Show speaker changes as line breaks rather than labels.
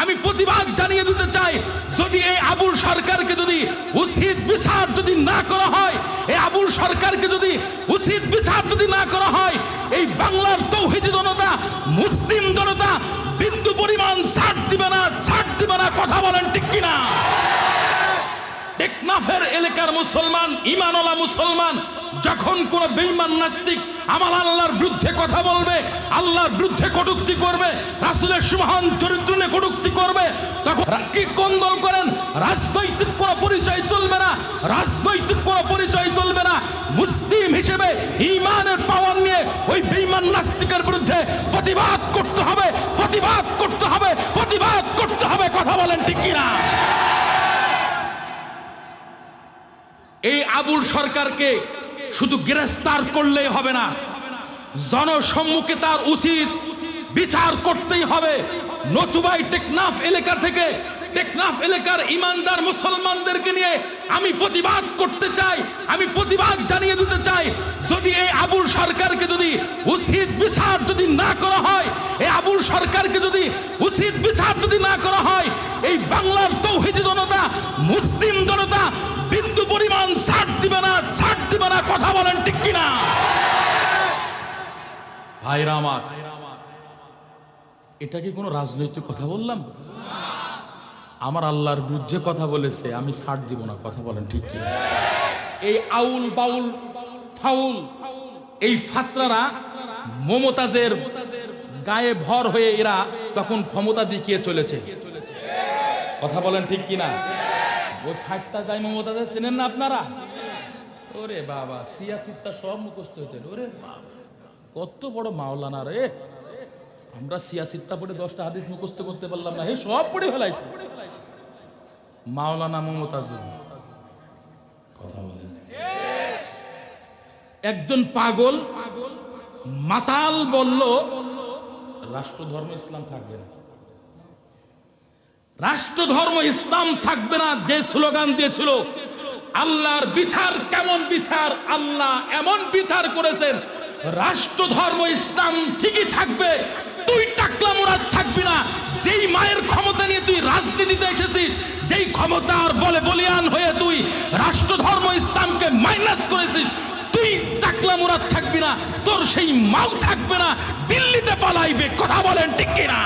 আমি প্রতিবাদ জানিয়ে দিতে চাই, যদি এই আবুল সরকারকে যদি উচিত বিচার যদি না করা হয়, এই আবুল সরকারকে যদি উচিত বিচার যদি না করা হয়, এই বাংলার তৌহিদি জনতা, মুসলিম জনতা, বিন্দু পরিমাণ ছাড় দিবে না, ছাড় দিবে না, কথা বলেন টেকনাফের এলাকার মুসলমান ইমানওয়ালা মুসলমান, যখন কোন বেঈমান নাস্তিক আমার আল্লাহর বিরুদ্ধে কথা বলবে, আল্লাহর বিরুদ্ধে কটুক্তি করবে, রাসূলের সুমহান চরিত্র নিয়ে কটুক্তি করবে, তখন কি কন্দল করেন? রাজনৈতিক কোনো পরিচয় চলবে না, রাজনৈতিক কোনো পরিচয় চলবে না। মুসলিম হিসেবে ইমানের পাওয়ার নিয়ে ওই বেঈমান নাস্তিকের বিরুদ্ধে প্রতিবাদ করতে হবে, প্রতিবাদ করতে হবে, প্রতিবাদ করতে হবে। কথা বলেন ঠিক কিনা? আবুল সরকারকে শুধু গ্রেফতার করলেই হবে না, জনসম্মুখে তার উচিত বিচার করতেই হবে। নতুবাই টেকনাফ এলাকা থেকে টেকনাফ এলাকার ইমানদার মুসলমানদেরকে নিয়ে আমি প্রতিবাদ করতে চাই, আমি প্রতিবাদ জানিয়ে দিতে চাই, যদি এই আবুল সরকারকে যদি উচিত বিচার যদি না করা হয়, এই আবুল সরকারকে যদি উচিত বিচার যদি না করা হয়, এই বাংলার তৌহিদি জনতা মুসলিম ঠিক ভাইরা আমার এটা কি কোনো রাজনৈতিক কথা বললাম? আমার আল্লাহর বিরুদ্ধে কথা বলেছে, আমি ছাড় দিব না, কথা বলেন ঠিক কিনা এই আউল বাউল ফাউল, এই ফাতরারা মমতাজের গায়ে ভর হয়ে এরা তখন ক্ষমতা দেখিয়ে চলেছে। কথা বলেন ঠিক কিনা ওই ফাটটা যাই মমতাজের চেনেন না আপনারা? ওরে বাবা সিয়াসিত্তা সব মুখস্থ হইতেন ওরে বাবা, কত বড় মাওলানা রে। আমরা সিয়াসিত্তা পড়ে দশটা হাদিস মুখস্থ করতে পারলাম না, হে, সব পড়ে ফেলাইছে। মাওলানা মমতাজ কথা বলেন। একজন পাগল মাতাল বলল রাষ্ট্র ধর্ম ইসলাম থাকবে না। রাষ্ট্র ধর্ম ইসলাম থাকবে না, যে স্লোগান দিয়েছিল আল্লাহর বিচার কেমন বিচার? আল্লাহ এমন বিচার করেছেন রাষ্ট্র ধর্ম ইসলাম ঠিকই থাকবে, তুই টাকলা মুরাদ থাকবি না। যেই মায়ের ক্ষমতা নিয়ে তুই রাজনীতিতে এসেছিস, যেই ক্ষমতার বলে বলিয়ান হয়ে তুই রাষ্ট্র ধর্ম ইসলামকে মাইনাস করেছিস, তুই টাকলা মুরাদ থাকবি না। তোর সেই মাও থাকবে না। দিল্লিতে পালাইবে, কথা বলেন ঠিক কিনা?